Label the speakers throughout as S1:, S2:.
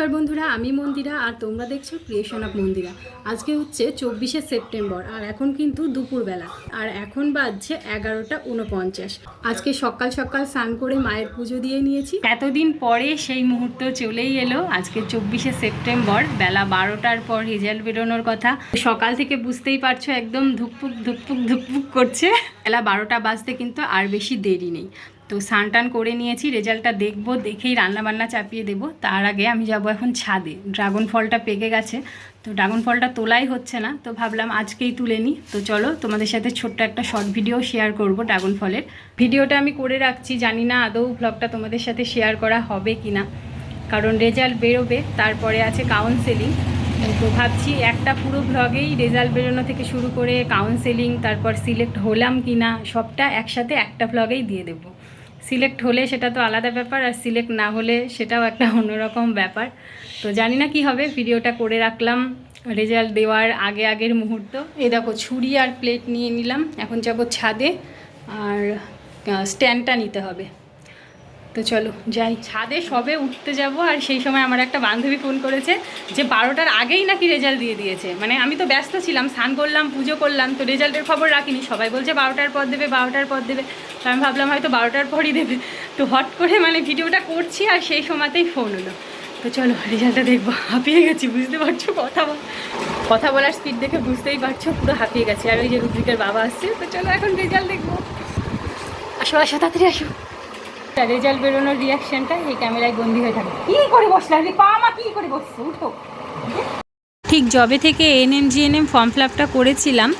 S1: নমস্কার বন্ধুরা, আমি মন্দিরা আর তোমরা দেখছ ক্রিয়েশন অফ মন্দিরা। আজকে হচ্ছে চব্বিশে সেপ্টেম্বর আর এখন কিন্তু দুপুরবেলা। আর এখন বাজছে এগারোটা উনপঞ্চাশ আজকে সকাল সকাল স্নান করে মায়ের পুজো দিয়ে নিয়েছি। এতদিন পরে সেই মুহূর্ত চলেই এলো। আজকে চব্বিশে সেপ্টেম্বর, বেলা বারোটার পর রেজাল্ট বেরোনোর কথা। সকাল থেকে বুঝতেই পারছ, একদম ধুকপুক ধুকপুক ধুকপুক করছে। বেলা বারোটা বাজতে কিন্তু আর বেশি দেরি নেই। তো স্নান করে নিয়েছি, রেজাল্টটা দেখব, দেখেই রান্নাবান্না চাপিয়ে দেবো। তার আগে আমি যাব এখন ছাদে। ড্রাগন ফলটা পেকে গেছে, তো ড্রাগন ফলটা তোলাই হচ্ছে না, তো ভাবলাম আজকেই তুলে নিই। তো চলো তোমাদের সাথে ছোট্ট একটা শর্ট ভিডিও শেয়ার করব ড্রাগন ফলের। ভিডিওটা আমি করে রাখছি, জানি না আদৌ ব্লগটা তোমাদের সাথে শেয়ার করা হবে কি না কারণ রেজাল্ট বেরোবে, তারপরে আছে কাউন্সেলিং তো ভাবছি একটা পুরো ব্লগেই রেজাল্ট বেরোনো থেকে শুরু করে কাউন্সেলিং তারপর সিলেক্ট হলাম কি না সবটা একসাথে একটা ব্লগেই দিয়ে দেবো। সিলেক্ট হলে সেটা তো আলাদা ব্যাপার আর সিলেক্ট না হলে সেটাও একটা অন্যরকম ব্যাপার। তো জানি না কি হবে, ভিডিওটা করে রাখলাম রেজাল্ট দেওয়ার আগে আগের মুহূর্ত। এই দেখো, ছুরি আর প্লেট নিয়ে নিলাম, এখন যাব ছাদে আর স্ট্যান্ডটা নিতে হবে। তো চলো যাই, ছাদে সবে উঠতে যাব আর সেই সময় আমার একটা বান্ধবী ফোন করেছে যে বারোটার আগেই নাকি রেজাল্ট দিয়ে দিয়েছে। মানে আমি তো ব্যস্ত ছিলাম, স্নান করলাম, পুজো করলাম, তো রেজাল্টের খবর রাখিনি। সবাই বলছে বারোটার পর দেবে, বারোটার পর দেবে। আমি ভাবলাম হয়তো বারোটার পরই দেবে। তো হট করে মানে ভিডিওটা করছি আর সেই সময়তেই ফোন হলো। তো চলো, রেজাল্টটা দেখব। হাঁপিয়ে গেছি, বুঝতে পারছ কথা বল। কথা বলার স্পিড দেখে বুঝতেই পারছ, পুরো হাঁপিয়ে গেছে। আর ওই যে রুদ্রিকের বাবা আসছে, তো চলো এখন রেজাল্ট দেখব। আসো আসো, তাড়াতাড়ি আসো। রেজাল্ট বেরোনোর রিয়াকশনটা এই ক্যামেরায় বন্দি হয়ে থাকে কী করে বসলে? আরে পা মা কি করে বসছে? উঠো। ঠিক জবে থেকে এনএম জিএনএম ফর্ম ফিল আপটা করেছিলাম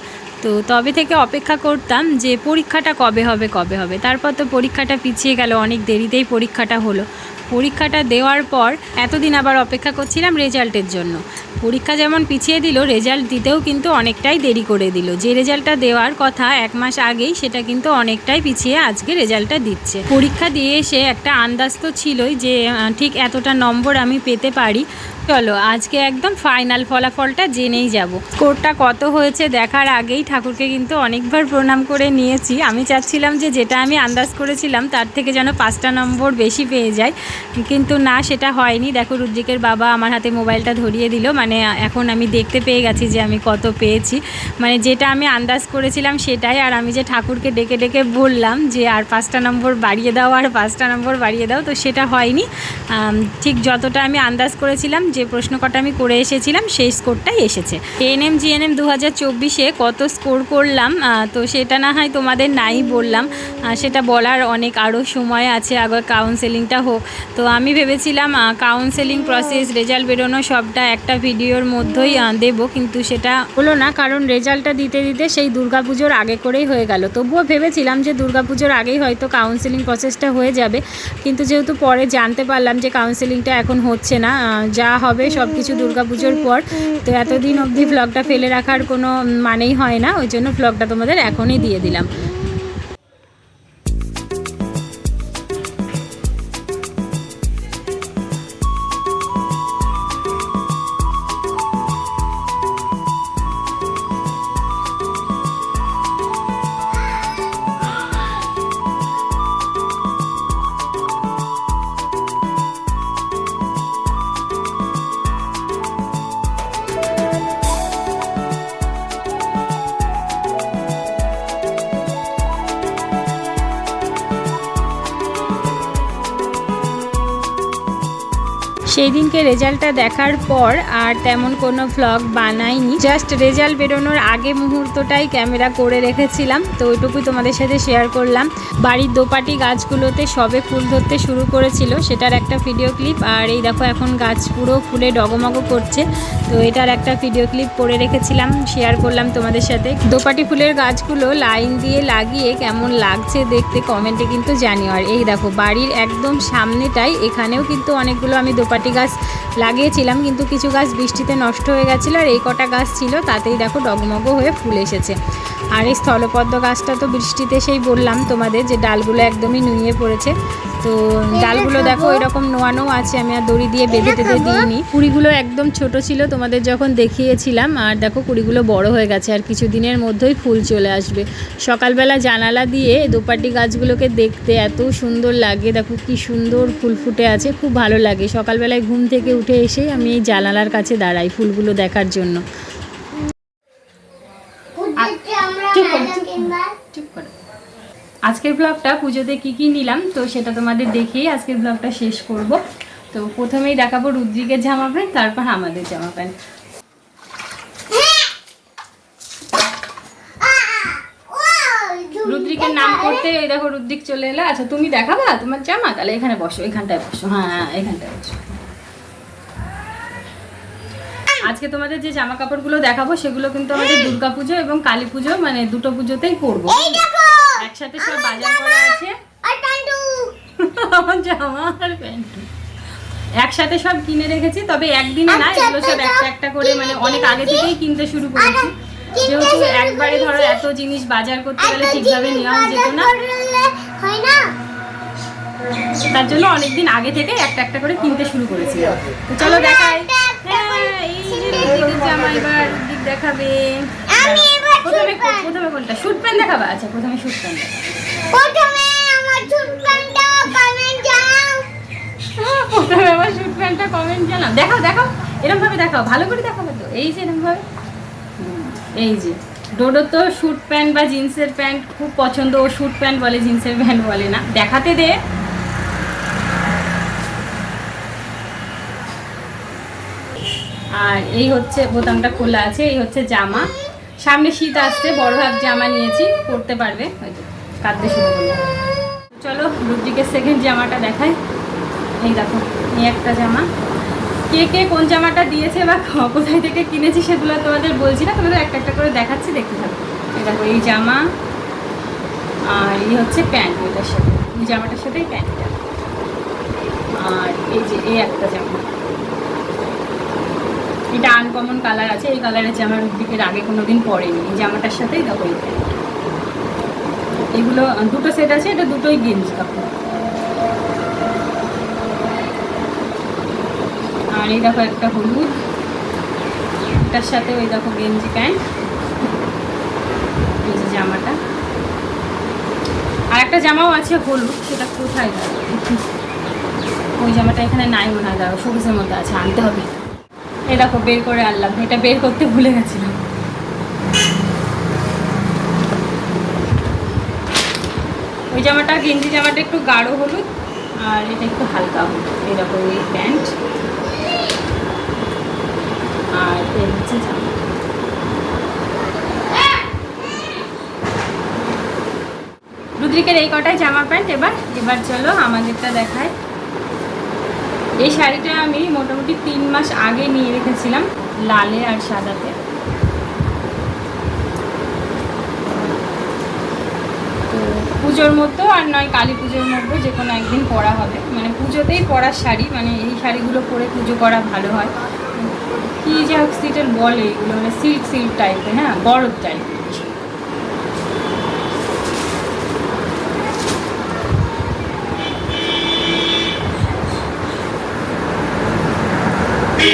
S1: তো তবে থেকে অপেক্ষা করতাম যে পরীক্ষাটা কবে হবে কবে হবে। তারপর তো পরীক্ষাটা পিছিয়ে গেল, অনেক দেরিতেই পরীক্ষাটা হলো। পরীক্ষাটা দেওয়ার পর এতদিন আবার অপেক্ষা করছিলাম রেজাল্টের জন্য। পরীক্ষা যেমন পিছিয়ে দিল, রেজাল্ট দিতেও কিন্তু অনেকটাই দেরি করে দিল। যে রেজাল্টটা দেওয়ার কথা এক মাস আগেই, সেটা কিন্তু অনেকটাই পিছিয়ে আজকে রেজাল্টটা দিচ্ছে। পরীক্ষা দিয়ে এসে একটা আন্দাজ তো ছিলই যে ঠিক এতটা নম্বর আমি পেতে পারি। চলো, আজকে একদম ফাইনাল ফলাফলটা জেনেই যাব। স্কোরটা কত হয়েছে দেখার আগেই ঠাকুরকে কিন্তু অনেকবার প্রণাম করে নিয়েছি। আমি চাচ্ছিলাম যে যেটা আমি আন্দাজ করেছিলাম, তার থেকে যেন পাঁচটা নম্বর বেশি পেয়ে যায়। কিন্তু না, সেটা হয়নি। দেখো, রুদ্রিকের বাবা আমার হাতে মোবাইলটা ধরিয়ে দিল। মানে এখন আমি দেখতে পেয়ে গেছি যে আমি কত পেয়েছি। মানে যেটা আমি আন্দাজ করেছিলাম সেটাই। আর আমি যে ঠাকুরকে ডেকে ডেকে বললাম যে, আর পাঁচটা নম্বর বাড়িয়ে দাও, আর পাঁচটা নম্বর বাড়িয়ে দাও, তো সেটা হয়নি। ঠিক যতটা আমি আন্দাজ করেছিলাম যে প্রশ্ন কটা আমি করে এসেছিলাম, সেই স্কোরটাই এসেছে। এএনএম জিএনএম দু হাজার চব্বিশে কত স্কোর করলাম? তো সেটা না হয় তোমাদের নাই বললাম। সেটা বলার অনেক আরও সময় আছে, আগে কাউন্সেলিংটা হোক। তো আমি ভেবেছিলাম কাউন্সেলিং প্রসেস রেজাল্ট বেরোনো সবটা একটা ভিডিওর মধ্যেই দেবো, কিন্তু সেটা হলো না। কারণ রেজাল্টটা দিতে দিতে সেই দুর্গাপুজোর আগে করেই হয়ে গেল। তবুও ভেবেছিলাম যে দুর্গাপুজোর আগেই হয়তো কাউন্সেলিং প্রসেসটা হয়ে যাবে। কিন্তু যেহেতু পরে জানতে পারলাম যে কাউন্সেলিংটা এখন হচ্ছে না যা হবে সব কিছু দুর্গাপুজোর পর। তো এতদিন অবধি ব্লগটা ফেলে রাখার কোনো মানেই হয় না, ওই জন্য ব্লগটা তোমাদের এখনই দিয়ে দিলাম। সেই দিনকে রেজাল্টটা দেখার পর আর তেমন কোনো ভ্লগ বানাইনি। জাস্ট রেজাল্ট বেরোনোর আগে মুহূর্তটাই ক্যামেরা করে রেখেছিলাম, তো ওইটুকুই তোমাদের সাথে শেয়ার করলাম। বাড়ির দোপাটি গাছগুলোতে সবে ফুল ধরতে শুরু করেছিল, সেটার একটা ভিডিও ক্লিপ আর এই দেখো এখন গাছ পুরো ফুলে ডগমগ করছে, তো এটার একটা ভিডিও ক্লিপ করে রেখেছিলাম শেয়ার করলাম তোমাদের সাথে। দোপাটি ফুলের গাছগুলো লাইন দিয়ে লাগিয়ে কেমন লাগছে দেখতে কমেন্টে কিন্তু জানিও। আর এই দেখো, বাড়ির একদম সামনেটাই, এখানেও কিন্তু অনেকগুলো আমি দোপাটি গাছ লাগিয়েছিলাম কিন্তু কিছু গাছ বৃষ্টিতে নষ্ট হয়ে গেছিল আর এই কটা গাছ ছিল তাতেই দেখো ডগমগ হয়ে ফুল এসেছে। আর এই স্থলপদ্ম গাছটা তো বৃষ্টিতে সেই বললাম তোমাদের যে ডালগুলো একদমই নুয়ে পড়েছে। তো ডালগুলো দেখো এরকম নোয়ানো আছে আমি আর দড়ি দিয়ে বেঁধে টেঁধে দিইনি। কুড়িগুলো একদম ছোট ছিল তোমাদের যখন দেখিয়েছিলাম আর দেখো কুড়িগুলো বড় হয়ে গেছে আর কিছু দিনের মধ্যেই ফুল চলে আসবে। সকালবেলা জানালা দিয়ে দোপাটি গাছগুলোকে দেখতে এত সুন্দর লাগে দেখো কি সুন্দর ফুল ফুটে আছে খুব ভালো লাগে। সকালবেলায় ঘুম থেকে উঠে এসেই আমি এই জানালার কাছে দাঁড়াই ফুলগুলো দেখার জন্য। আজকের ব্লগটা পুজোতে কি কি নিলাম? তো সেটা তোমাদের দেখিয়ে আজকের ব্লগটা শেষ করব। তো প্রথমেই দেখাবো রুদ্রিকের জামা প্যান্ট তারপর আমাদের জামা প্যান্ট। রুদ্রিকের নাম করতে এই দেখো রুদ্রিক চলে এলো। আচ্ছা তুমি দেখাবা তোমার জামা? তাহলে এখানে বসো এখানটায় বসো। হ্যাঁ হ্যাঁ এখানটায় বসো। আজকে তোমাদের যে জামা কাপড়গুলো দেখাবো সেগুলো কিন্তু আমাদের দুর্গা পুজো এবং কালী পুজো মানে দুটো পুজোতেই পরবো একসাথে সব বাজার করা আছে। আমার জামা আর প্যান্ট। একসাথে সব কিনে রেখেছি তবে একদিনে না এগুলো সব একটা একটা করে মানে অনেক আগে থেকেই কিনতে শুরু করেছি। যেহেতু একবারে ধরো এত জিনিস বাজার করতে গেলে ঠিকভাবে নেওয়া যেত না। তার জন্য অনেকদিন আগে থেকে একটা একটা করে কিনতে শুরু করেছিলাম তো চলো দেখাই। এই যে জামা এবার রুদ্রিক দেখাবে।
S2: আমি এবার
S1: প্রথমে প্রথমে কোনটা? শুট প্যান্ট দেখাবা? আচ্ছা প্রথমে শুট
S2: প্রথমে আমার ছোট প্যান্টটা কমেন্ট জানাও।
S1: হ্যাঁ, প্রথমে আবার শুট প্যান্টটা কমেন্ট জানাও। দেখাও দেখাও। এরকম ভাবে দেখাও। ভালো করে দেখাবে তো এই যে এরকম ভাবে এই যে। ডোডো তো শুট প্যান্ট বা জিন্সের প্যান্ট খুব পছন্দ। ও শুট প্যান্ট বলে জিন্সের প্যান্ট বলে না। দেখাতে দে। আর এই হচ্ছে বোতামটা খোলা আছে, এই হচ্ছে জামা। সামনে শীত আসছে, বড় হাত জামা নিয়েছি, পরতে পারবে। হয়তো কাঁদতে শুরু করল। চলো, রুদ্রিকের সেকেন্ড জামাটা দেখাই। এই দেখো, এই একটা জামা। কে কে কোন জামাটা দিয়েছে বা কোথায় থেকে কিনেছি সেগুলো তোমাদের বলছি না, তোমাদের একটা একটা করে দেখাচ্ছি, দেখতে থাকো। এই দেখো, এই জামা, আর এই হচ্ছে প্যান্ট, ওইটার সাথে। এই জামাটার সাথেই প্যান্টটা। আর এই যে, এই একটা জামা। এটা আনকমন কালার আছে, এই কালারের জামা রুদ্রিকের আগে কোনো দিন পরেনি। এই জামাটার সাথেই দেখো এগুলো দুটো সেট আছে, এটা দুটোই গেঞ্জি কাপড়। আর এই দেখো একটা হলুদ। এটার সাথে ওই দেখো গেঞ্জি প্যান্ট। এই যে জামাটা। আর একটা জামাও আছে হলুদ, সেটা কোথায় ওই জামাটা এখানে নাই মনে হয় দেখো সবুজের মধ্যে আছে, আনতে হবে। দেখো, বের করে আনলাম। এটা বের করতে ভুলে গেছিলাম। ওই জামাটা, গেঞ্জি জামাটা একটু গাঢ় হলুদ, আর এটা একটু হালকা হলুদ। এরকম এই প্যান্ট। আর হচ্ছে জামা। রুদ্রিকের এই কটাই জামা প্যান্ট। এবার এবার চলো আমাদেরটা দেখায়। এই শাড়িটা আমি মোটামুটি তিন মাস আগে নিয়ে রেখেছিলাম, লালে আর সাদাতে। তো পুজোর মধ্যে আর নয়, কালী পুজোর মধ্যে যে কোনো একদিন পরা হবে। মানে পুজোতেই পরার শাড়ি মানে এই শাড়িগুলো পরে পুজো করা ভালো হয়। কি যে সিটের বলে এগুলো মানে সিল্ক সিল্ক টাইপের হ্যাঁ? বরফ টাইপের এই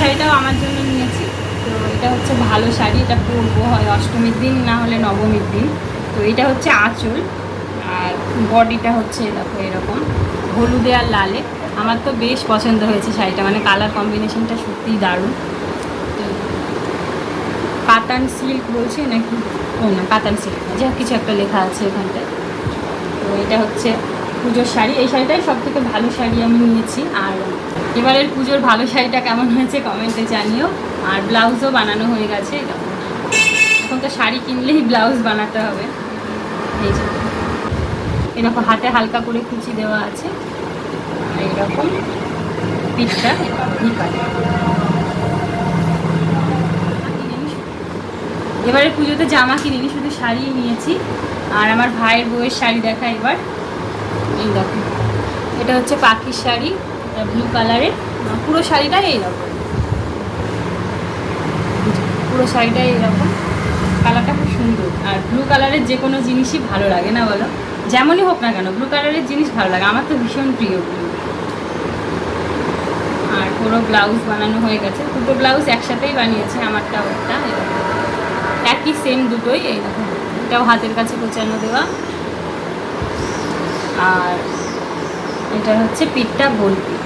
S1: শাড়িটাও আমার জন্য নিয়েছি। তো এটা হচ্ছে ভালো শাড়ি, এটা পরবো হয় অষ্টমীর দিন, না হলে নবমীর দিন। তো এটা হচ্ছে আঁচল, আর বডিটা হচ্ছে দেখো এরকম, হলুদে আর লালে। আমার তো বেশ পছন্দ হয়েছে শাড়িটা মানে কালার কম্বিনেশনটা সত্যিই দারুণ। তো কাতান সিল্ক বলছে নাকি? ও না কাতান সিল্ক না যা কিছু একটা লেখা আছে এখানটায়। তো এটা হচ্ছে পুজোর শাড়ি। এই শাড়িটাই সব থেকে ভালো শাড়ি আমি নিয়েছি। আর এবারের পুজোর ভালো শাড়িটা কেমন হয়েছে কমেন্টে জানিও। আর ব্লাউজও বানানো হয়ে গেছে। এখন তো শাড়ি কিনলেই ব্লাউজ বানাতে হবে। এই যে। এরকম হাতে হালকা করে কুচি দেওয়া আছে। আর এইরকম পিঠটা এবারে পুজোতে জামা কিনিনি, শুধু শাড়ি নিয়েছি। আর আমার ভাইয়ের বউয়ের শাড়ি দেখা এবার। এই দেখো, এটা হচ্ছে পাখির শাড়ি, এটা ব্লু কালারের পুরো শাড়িটা এইরকম পুরো শাড়িটাই এরকম কালারটা খুব সুন্দর। আর ব্লু কালারের যে কোনো জিনিসই ভালো লাগে না বলো? যেমনই হোক না কেন ব্লু কালারের জিনিস ভালো লাগে। আমার তো ভীষণ প্রিয় ব্লু আর পুরো ব্লাউজ বানানো হয়ে গেছে। দুটো ব্লাউজ একসাথেই বানিয়েছে, আমারটা ওরটা, এরকম। একই সেম দুটোই এইরকম এটাও হাতের কাছে কোচানো দেওয়া। আর এটা হচ্ছে পিঠটা গোল পিঠ।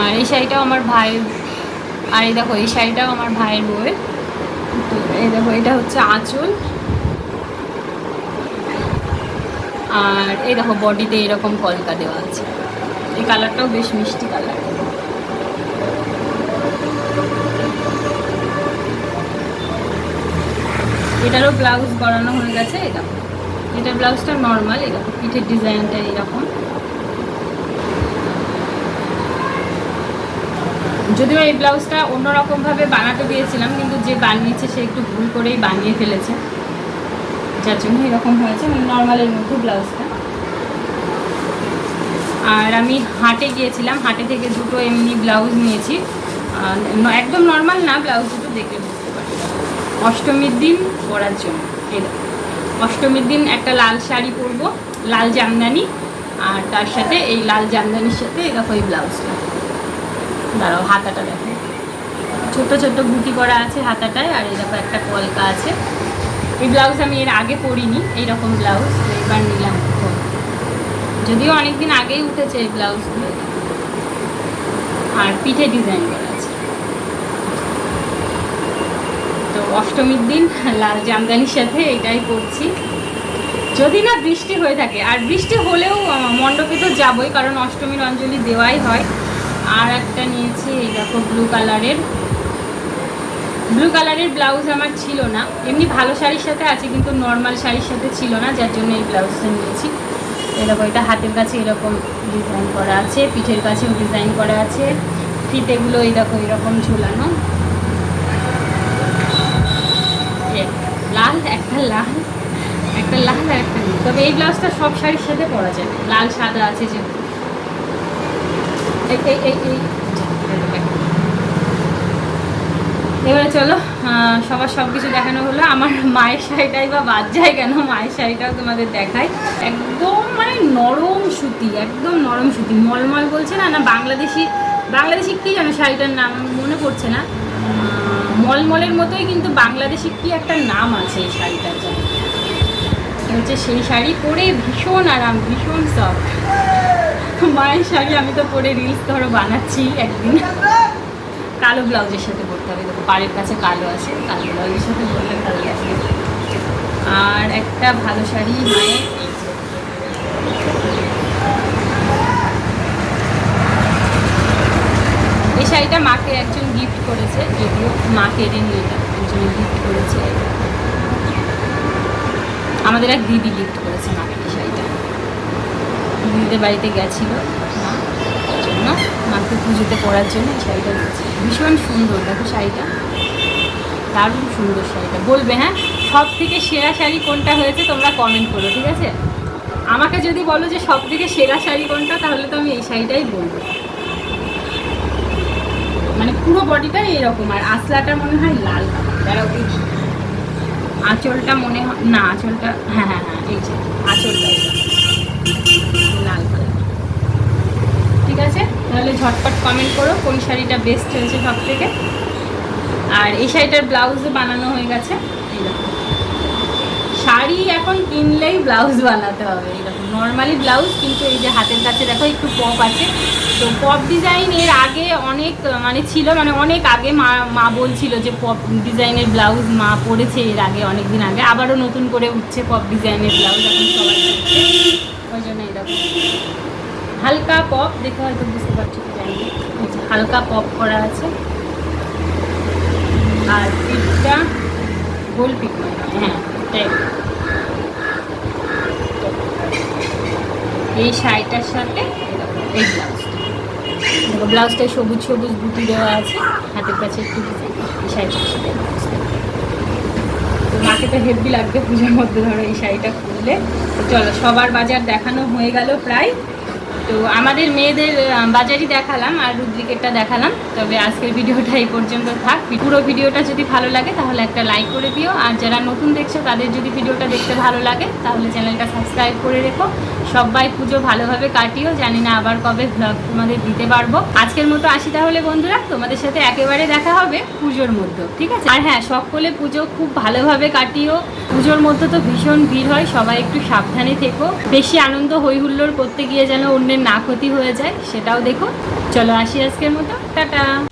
S1: আর এই শাড়িটাও আমার ভাইয়ের, আর এই দেখো, এই শাড়িটাও আমার ভাইয়ের বউয়ের। এই দেখো, এটা হচ্ছে আঁচল। আর এই দেখো, বডিতে এরকম কলকা দেওয়া আছে। এই কালারটাও বেশ মিষ্টি কালার। এটারও ব্লাউজ করানো হয়ে গেছে দেখো। এটার ব্লাউজটা নর্মাল দেখো, পিঠের ডিজাইনটা এরকম যদিও এই ব্লাউজটা অন্যরকমভাবে বানাতে দিয়েছিলাম, কিন্তু যে বানিয়েছে সে একটু ভুল করেই বানিয়ে ফেলেছে। যার জন্য এরকম হয়েছে নর্মালের মধ্যে ব্লাউজটা আর আমি হাটে গিয়েছিলাম, হাটে থেকে দুটো এমনি ব্লাউজ নিয়েছি। একদম নর্মাল না, ব্লাউজ দুটো দেখলে বুঝতে পারি অষ্টমীর দিন পরার জন্য দেখো। অষ্টমীর দিন একটা লাল শাড়ি পরবো, লাল জামদানি, আর তার সাথে এই লাল জামদানির সাথে দেখো এই ব্লাউজটা। দাঁড়াও, হাতাটা দেখো। ছোট ছোট বুটি করা আছে হাতাটায়, আর এরকম একটা কলকা আছে। এই ব্লাউজ আমি এর আগে পরিনি, এইরকম ব্লাউজ এবার নিলাম। যদিও অনেকদিন আগেই উঠেছে এই ব্লাউজগুলো। আর পিঠে ডিজাইন করা আছে। তো অষ্টমীর দিন লাল জামদানির সাথে এটাই করছি। যদি না বৃষ্টি হয়ে থাকে, আর বৃষ্টি হলেও মণ্ডপে তো যাবই, কারণ অষ্টমীর অঞ্জলি দেওয়াই হয়। আর একটা নিয়েছি, এই দেখো ব্লু কালারের ব্লু কালারের ব্লাউজ আমার ছিল না। এমনি ভালো শাড়ির সাথে আছে, কিন্তু নর্মাল শাড়ির সাথে ছিল না, যার জন্য এই ব্লাউজটা নিয়েছি। এরকম এটা হাতের কাছে এরকম ডিজাইন করা আছে পিঠের কাছেও ডিজাইন করা আছে ফিতেগুলো দেখো এরকম ঝুলানো লাল একটা লাল একটা লাল আর একটা নীল তবে এই ব্লাউজটা সব শাড়ির সাথে পরা যায় লাল সাদা আছে এই এই এই এই এবারে চলো সবার সব কিছু দেখানো হলো। আমার মায়ের শাড়িটাই বা বাদ যায় কেন? মায়ের শাড়িটাও তোমাদের দেখাই। একদম মানে নরম সুতি, একদম নরম সুতি। মলমল বলছে না না, বাংলাদেশি বাংলাদেশি কি জানো শাড়িটার নাম মনে পড়ছে না? মলমলের মতোই কিন্তু বাংলাদেশি কি একটা নাম আছে এই শাড়িটার জন্য। হচ্ছে সেই শাড়ি পরে ভীষণ আরাম, ভীষণ সফট মায়ের শাড়ি আমি তো পরে রিলস ধরো বানাচ্ছি একদিন। কালো ব্লাউজের সাথে পরতে হবে। দেখো পাড়ের কাছে কালো আছে, কালো ব্লাউজের সাথে পরলে ভালো লাগবে আর একটা ভালো শাড়ি মায়ের। এই শাড়িটা মাকে একজন গিফট করেছে, যদিও মা কেড়েনি এটা একজন গিফট করেছে। আমাদের এক দিদি গিফট করেছে মাকে এই শাড়িটা। দিদিদের বাড়িতে গেছিল মা জন্য। মাকে পুজোতে পরার জন্য শাড়িটা ভীষণ সুন্দর, দেখো শাড়িটা। দারুণ সুন্দর শাড়িটা। বলবে হ্যাঁ? সব থেকে সেরা শাড়ি কোনটা হয়েছে তোমরা কমেন্ট করো, ঠিক আছে? আমাকে যদি বলো যে সব থেকে সেরা শাড়ি কোনটা, তাহলে তো আমি এই শাড়িটাই বলব। মানে পুরো বডিটাই এরকম, আর আসলাটা মনে হয় লাল কালার। আঁচলটা মনে হয় না, আঁচলটা হ্যাঁ হ্যাঁ হ্যাঁ এই যে, আঁচলটা। লাল কালার। ঠিক আছে? তাহলে ঝটপট কমেন্ট করো কোন শাড়িটা বেস্ট হয়েছে সব থেকে। আর এই শাড়িটার ব্লাউজও বানানো হয়ে গেছে। শাড়ি এখন কিনলেই ব্লাউজ বানাতে হবে। এরকম নর্মালি ব্লাউজ কিন্তু এই যে হাতের কাছে দেখো একটু পপ আছে। তো পপ ডিজাইন এর আগে অনেক মানে ছিল মানে অনেক আগে মা মা বলছিল যে পপ ডিজাইনের ব্লাউজ মা পরেছে এর আগে অনেক দিন আগে। আবারও নতুন করে উঠছে পপ ডিজাইনের ব্লাউজ এখন সবাই ওই জন্য এরকম হালকা পপ দেখে হয়তো বুঝতে পারছি হালকা পপ করা আছে। আর পিঠটা গোল পিঠ হ্যাঁ। এটাই। এই শাড়িটার সাথে এই ব্লাউজটা দেখো ব্লাউজটায় সবুজ সবুজ বুটি দেওয়া আছে। হাতের কাছে একটু এই শাড়িটার সাথে তো তো হেভি লাগবে পুজোর মধ্যে। ধরো এই শাড়িটা খুললে। চলো, সবার বাজার দেখানো হয়ে গেল প্রায়। তো আমাদের মেয়েদের বাজারই দেখালাম আর রুদ্রিকেটটা দেখালাম। তবে আজকের ভিডিওটা এই পর্যন্ত থাক। পুরো ভিডিওটা যদি ভালো লাগে, তাহলে একটা লাইক করে দিও। আর যারা নতুন দেখছ, তাদের যদি ভিডিওটা দেখতে ভালো লাগে, তাহলে চ্যানেলটা সাবস্ক্রাইব করে রেখো। সবাই পুজো ভালোভাবে কাটিও। জানি না আবার কবে ভ্লগ তোমাদের দিতে পারব। আজকের মতো আসি তাহলে বন্ধুরা। তোমাদের সাথে একেবারে দেখা হবে পুজোর মধ্যে। ঠিক আছে? আর হ্যাঁ সকলে পুজো খুব ভালোভাবে কাটিও। পুজোর মধ্যে তো ভীষণ ভিড় হয়। সবাই একটু সাবধানে থেকো। বেশি আনন্দ হই হুল্লোড় করতে গিয়ে যেন অন্যের না ক্ষতি হয়ে যায় সেটাও দেখুন। চলো আসি আজকের মতো। টাটা!